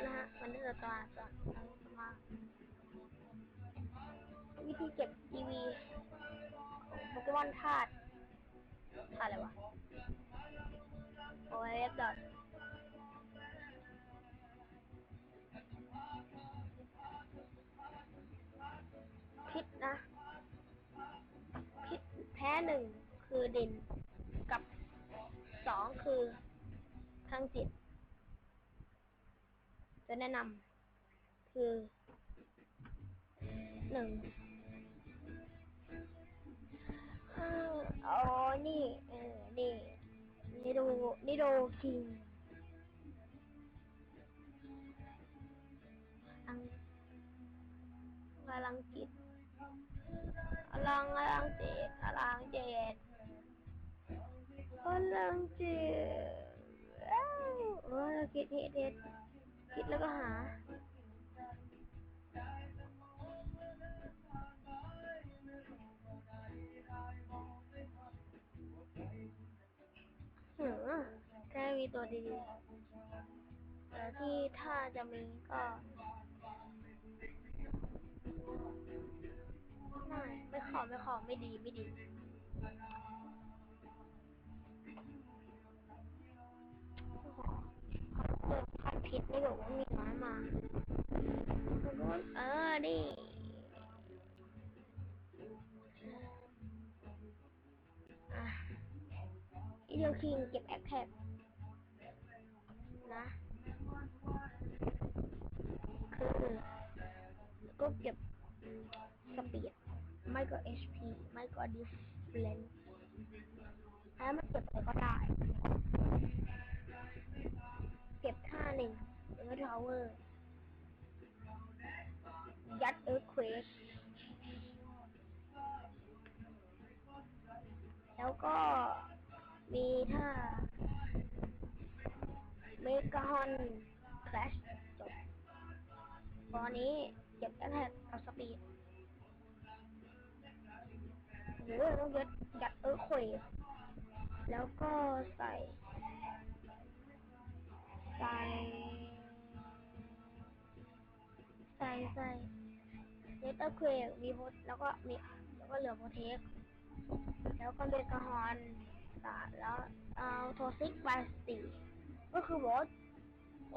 กันนะฮะมันเดือดตาสอนมาวิธีเก็บทีวีของโปเกมอนธาตุธาตุอะไรวะโอเอฟดอทพิษนะ พิษแพ้หนึ่งคือดินกับสองคือทางจิต จะแนะนำคือหนึ่งเอออ๋อ นี่ เออ นี่นี่ดูนี่ดูคิงอังพลังจิตพลังพลังเจิตพลังเจิตพลังเจิตเอ้ยคิดเหตุเหตุ คิดแล้วก็หาหือแค่มีตัวดีๆแต่ที่ถ้าจะมีก็ไม่ไม่ขอไม่ขอไม่ดีไม่ดี ดไม่บอกว่ามีน้อยมาเออนี่อะอีเดียวคิงเก็บแอคแท็กนะคือก็เก็บสปีดไม่ก็ HP ไม่ก็ Defense แล้วมันเก็บอะไรก็ได้าวเวอร์ ยัดเออร์เควสแล้วก็มีท่าเมกาฮอนแคลชจบ ตอนนี้เก็บแอทแทกกับสปีดหรือต้องยัดยัดเออร์เควสแล้วก็ใส่ ใส่เลตเตอร์เควสมีโพแล้วก็มีแล้วก็เหลือโพเทคแล้วก็เบกาฮอนสามแล้วเอาโทซิกไปสี่ก็คือบอกว่า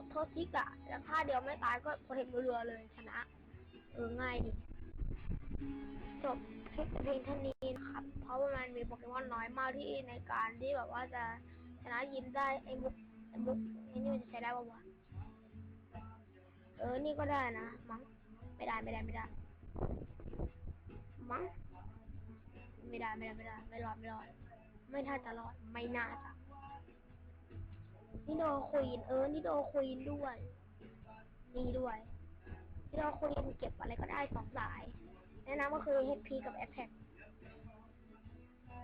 โทซิกอะแล้วถ้าเดียวไม่ตายก็โปรเทคเรือๆเลยชนะ เออง่ายดีจบคลิปเพลงท่านี้นะครับ เพราะว่ามันมีโปเกมอนน้อยมากที่ในการที่แบบว่าจะชนะยิมได้ไอ้มุกไอ้มุกไอ้นี่มันจะใช้ได้ปะวะเออ นี่ก็ได้นะ มั้ง ไม่ได้ไม่ได้ไม่ได้มั้งไม่ได้ไม่ได้ไม่ได้ ไม่รอดไม่รอดไม่น่าจะรอดไม่น่าจะนี่โดควีนเออนี่โดควีนด้วยนี่ด้วยนี่โดควีนเก็บอะไรก็ได้สองสาย แนะนำก็คือ HP กับ Attack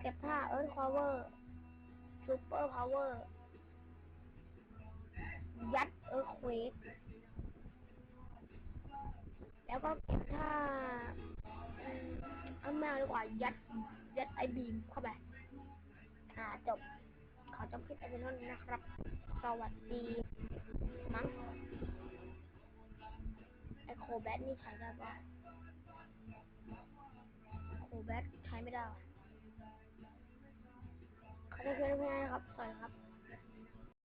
เก็บท่า Earth Power Super Power ยัด Earthquake แล้วก็เก็บท่าเอาแมวดีกว่ายัดยัดไอบีมเข้าไปอ่าจบ ขอจบคลิปไปเป็นเท่านี้นะครับ สวัสดี มั้งไอโคแบทนี่ใช้ได้ปะโคแบทใช้ไม่ได้ขอโทษเพื่อนๆนะครับ สวัสดีครับ